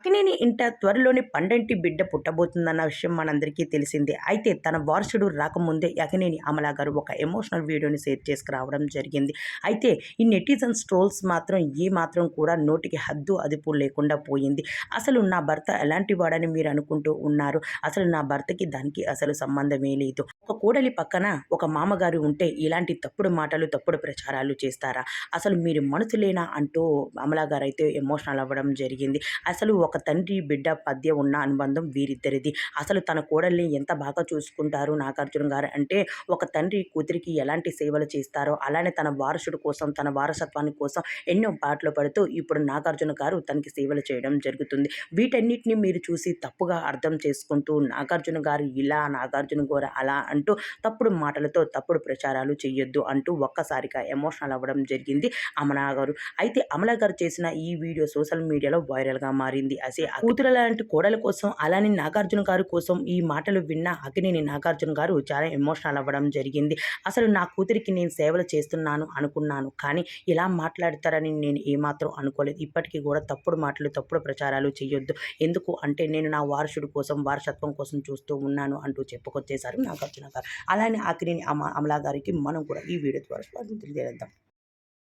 అక్కినేని ఇంట త్వరలోనే పండంటి బిడ్డ పుట్టబోతుందన్న విషయం మనందరికీ తెలిసిందే. అయితే తన వారసుడు రాకముందే అక్కినేని అమలా గారు ఒక ఎమోషనల్ వీడియోని షేర్ చేసుకురావడం జరిగింది. అయితే ఈ నెటిజన్స్ ట్రోల్స్ మాత్రం ఏ మాత్రం కూడా నోటికి హద్దు అదుపు లేకుండా పోయింది. అసలు నా భర్త ఎలాంటి వాడని మీరు అనుకుంటూ ఉన్నారు? అసలు నా భర్తకి దానికి అసలు సంబంధమే లేదు. ఒక కోడలి పక్కన ఒక మామగారు ఉంటే ఇలాంటి తప్పుడు మాటలు తప్పుడు ప్రచారాలు చేస్తారా? అసలు మీరు మనసులేనా అంటూ అమలా గారు అయితే ఎమోషనల్ అవ్వడం జరిగింది. అసలు ఒక తండ్రి బిడ్డ పద్య ఉన్న అనుబంధం వీరిద్దరిది. అసలు తన కోడల్ని ఎంత బాగా చూసుకుంటారు నాగార్జున గారు? అంటే ఒక తండ్రి కూతురికి ఎలాంటి సేవలు చేస్తారో అలానే తన వారసుడు కోసం తన వారసత్వాన్ని కోసం ఎన్నో పాటలు పడుతూ ఇప్పుడు నాగార్జున గారు తనకి సేవలు చేయడం జరుగుతుంది. వీటన్నిటిని మీరు చూసి తప్పుగా అర్థం చేసుకుంటూ నాగార్జున గారు ఇలా నాగార్జున గోర అలా అంటూ తప్పుడు మాటలతో తప్పుడు ప్రచారాలు చేయొద్దు అంటూ ఒక్కసారిగా ఎమోషనల్ అవ్వడం జరిగింది అమలా గారు. అయితే అమలా గారు చేసిన ఈ వీడియో సోషల్ మీడియాలో వైరల్గా మారింది. అసే కూతుర లాంటి కోడల కోసం అలానే నాగార్జున గారి కోసం ఈ మాటలు విన్న అగ్నిని నాగార్జున గారు చాలా ఎమోషనల్ అవ్వడం జరిగింది. అసలు నా కూతురికి నేను సేవలు చేస్తున్నాను అనుకున్నాను. కానీ ఇలా మాట్లాడతారని నేను ఏమాత్రం అనుకోలేదు. ఇప్పటికీ కూడా తప్పుడు మాటలు తప్పుడు ప్రచారాలు చేయొద్దు. ఎందుకు అంటే నేను నా వారసుడి కోసం వారసత్వం కోసం చూస్తూ ఉన్నాను అంటూ చెప్పుకొచ్చేశారు నాగార్జున గారు. అలానే అగ్నిని అమ అమలా గారికి మనం కూడా ఈ వీడియో ద్వారా తెలియజేద్దాం.